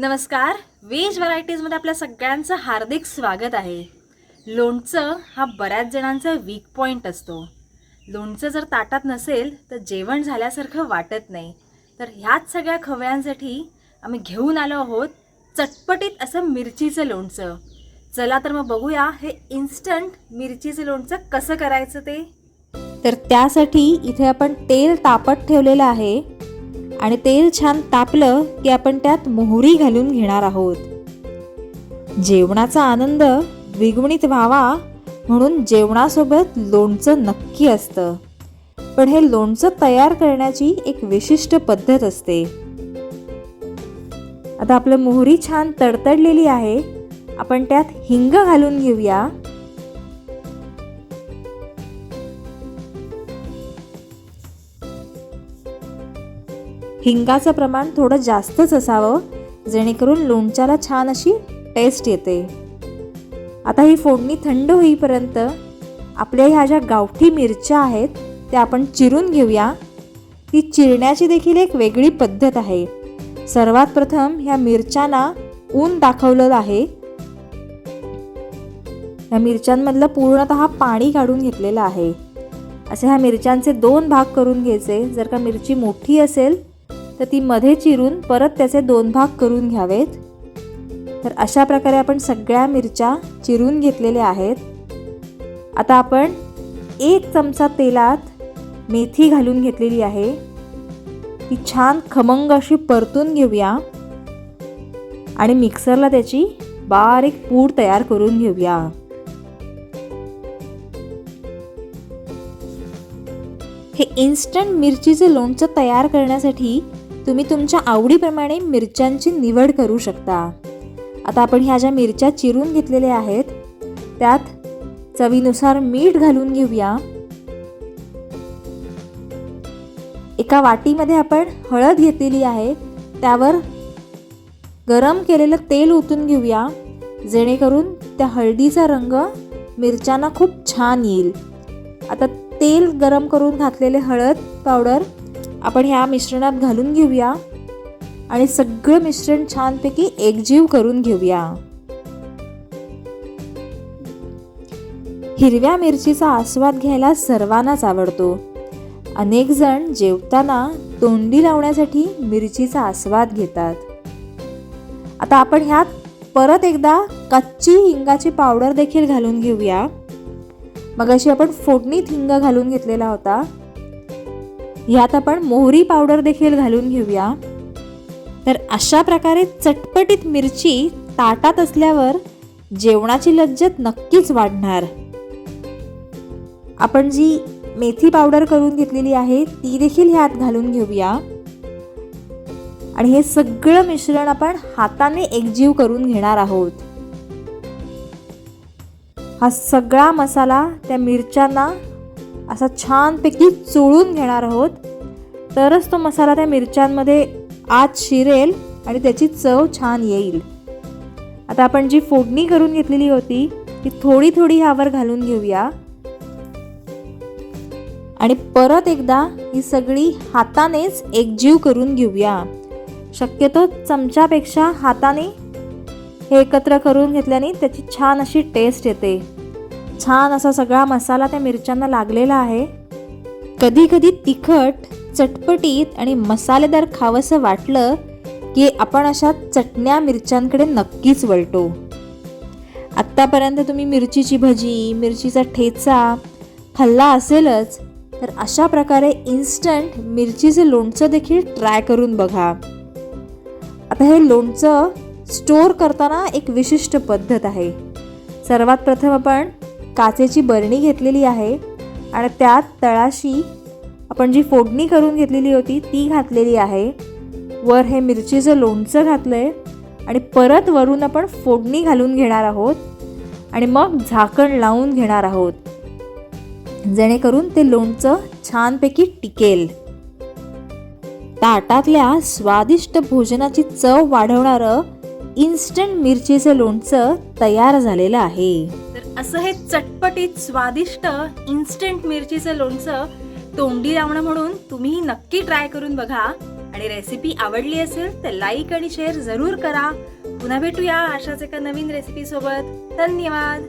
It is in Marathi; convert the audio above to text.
नमस्कार. वेज व्हरायटीजमध्ये आपल्या सगळ्यांचं हार्दिक स्वागत आहे. लोणचं हा बऱ्याच जणांचा वीक पॉईंट असतो. लोणचं जर ताटात नसेल तर जेवण झाल्यासारखं वाटत नाही. तर ह्याच सगळ्या खव्यांसाठी आम्ही घेऊन आलो आहोत चटपटीत असं मिरचीचं लोणचं. चला तर मग बघूया हे इन्स्टंट मिरचीचं लोणचं कसं करायचं ते. तर त्यासाठी इथे आपण तेल तापत ठेवलेलं आहे. आणि तेल छान तापलं की आपण त्यात मोहरी घालून घेणार आहोत. जेवणाचा आनंद द्विगुणित व्हावा म्हणून जेवणासोबत लोणचं नक्की असतं. पण हे लोणचं तयार करण्याची एक विशिष्ट पद्धत असते. आता आपलं मोहरी छान तडतडलेली आहे. आपण त्यात हिंग घालून घेऊया. हिंगाचं प्रमाण थोडं जास्तच असावं जेणेकरून लोणच्याला छान अशी टेस्ट येते. आता ही फोडणी थंड होईपर्यंत आपल्या ह्या ज्या गावठी मिरच्या आहेत त्या आपण चिरून घेऊया. ती चिरण्याची देखील एक वेगळी पद्धत आहे. सर्वात प्रथम ह्या मिरच्यांना ऊन दाखवलेलं आहे. ह्या मिरच्यांमधलं पूर्णतः पाणी काढून घेतलेलं आहे. असे ह्या मिरच्यांचे दोन भाग करून घ्यायचे. जर का मिरची मोठी असेल तर ती मध्ये चिरून परत त्याचे दोन भाग करून घ्यावेत. तर अशा प्रकारे आपण सगळ्या मिरच्या चिरून घेतलेल्या आहेत. आता आपण एक चमचा तेलात मेथी घालून घेतलेली आहे. ती छान खमंग अशी परतून घेऊया. आणि मिक्सरला त्याची बारीक पूड तयार करून घेऊया. हे इन्स्टंट मिरचीचे लोणचं तयार करण्यासाठी तुम्ही तुमच्या आवडीप्रमाणे मिरच्यांची निवड करू शकता. आता आपण ह्या ज्या मिरच्या चिरून घेतलेल्या आहेत त्यात चवीनुसार मीठ घालून घेऊया. एका वाटीमध्ये आपण हळद घेतलेली आहे त्यावर गरम केलेलं तेल ओतून घेऊया जेणेकरून त्या हळदीचा रंग मिरच्यांना खूप छान येईल. आता तेल गरम करून घातलेले हळद पावडर आपण ह्या मिश्रणात घालून घेऊया. आणि सगळं मिश्रण छानपैकी एकजीव करून घेऊया. हिरव्या मिरचीचा आस्वाद घ्यायला सर्वांनाच आवडतो. अनेक जण जेवताना तोंडी लावण्यासाठी मिरचीचा आस्वाद घेतात. आता आपण ह्यात परत एकदा कच्ची हिंगाची पावडर देखील घालून घेऊया. मग अशी आपण फोडणीत हिंग घालून घेतलेला होता. ह्यात आपण मोहरी पावडर देखील घालून घेऊया. तर अशा प्रकारे चटपटीत मिरची ताटात असल्यावर जेवणाची लज्जत नक्कीच वाढणार. आपण जी मेथी पावडर करून घेतलेली आहे ती देखील ह्यात घालून घेऊया. आणि हे सगळं मिश्रण आपण हाताने एकजीव करून घेणार आहोत. हा सगळा मसाला त्या मिरच्यांना असा छानपैकी चोळून घेणार आहोत. तरच तो मसाला त्या मिरच्यांमध्ये आत शिरेल आणि त्याची चव छान येईल. आता आपण जी फोडणी करून घेतलेली होती ती थोडी थोडी ह्यावर घालून घेऊया. आणि परत एकदा ही सगळी हातानेच एकजीव करून घेऊया. शक्यतो चमच्यापेक्षा हाताने हे एकत्र करून घेतल्याने त्याची छान अशी टेस्ट येते. छान असा सगळा मसाला त्या मिरच्यांना लागलेला आहे. कधी कधी तिखट चटपटीत आणि मसालेदार खावंसं वाटलं की आपण अशा चटण्या मिरच्यांकडे नक्कीच वळतो. आत्तापर्यंत तुम्ही मिरचीची भजी मिरचीचा ठेचा खाल्ला असेलच तर अशा प्रकारे इन्स्टंट मिरचीचे लोणचं देखील ट्राय करून बघा. आता हे लोणचं स्टोअर करताना एक विशिष्ट पद्धत आहे. सर्वात प्रथम आपण काचेची बरणी घेतलेली आहे आणि त्यात तळाशी आपण जी फोडणी करून घेतलेली होती ती घातलेली आहे. वर हे मिरचीचं लोणचं घातलं आहे आणि परत वरून आपण फोडणी घालून घेणार आहोत आणि मग झाकण लावून घेणार आहोत. जेणेकरून ते लोणचं छानपैकी टिकेल. ताटातल्या स्वादिष्ट भोजनाची चव वाढवणारं इन्स्टंट मिरचीचं लोणचं तयार झालेलं आहे. असं हे चटपटीत स्वादिष्ट इन्स्टंट मिरचीचं लोणचं तोंडी लावणं म्हणून तुम्ही नक्की ट्राय करून बघा. आणि रेसिपी आवडली असेल तर लाईक आणि शेअर जरूर करा. पुन्हा भेटूया अशाच एका नवीन रेसिपी सोबत. धन्यवाद.